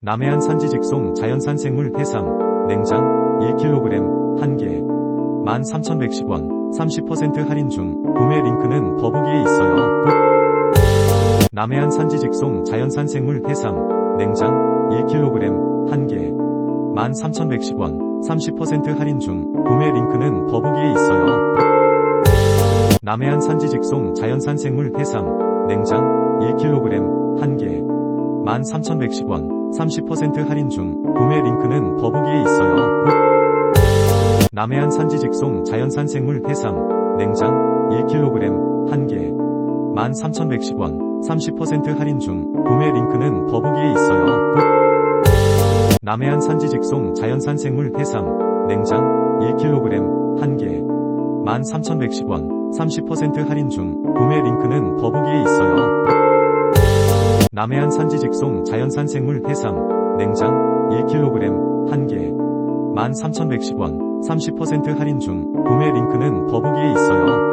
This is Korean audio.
남해안 산지 직송 자연산 생물 해삼 냉장 1kg 1개 13,110원 30% 할인 중 구매 링크는 더보기에 있어요. 남해안 산지 직송 자연산 생물 해삼 냉장 1kg 1개 13,110원 30% 할인 중 구매 링크는 더보기에 있어요. 남해안 산지 직송 자연산 생물 해삼 냉장 1kg 1개 13,110원 30% 할인 중 구매 링크는 더보기에 있어요. 남해안 산지 직송 자연산 생물 해삼 냉장 1kg 1개 13,110원 30% 할인 중 구매 링크는 더보기에 있어요. 남해안 산지 직송 자연산 생물 해삼 냉장 1kg 1개 13,110원 30% 할인 중 구매 링크는 더보기에 있어요. 남해안 산지 직송 자연산 생물 해삼 냉장 1kg 1개 13,110원 30% 할인 중 구매 링크는 더보기에 있어요.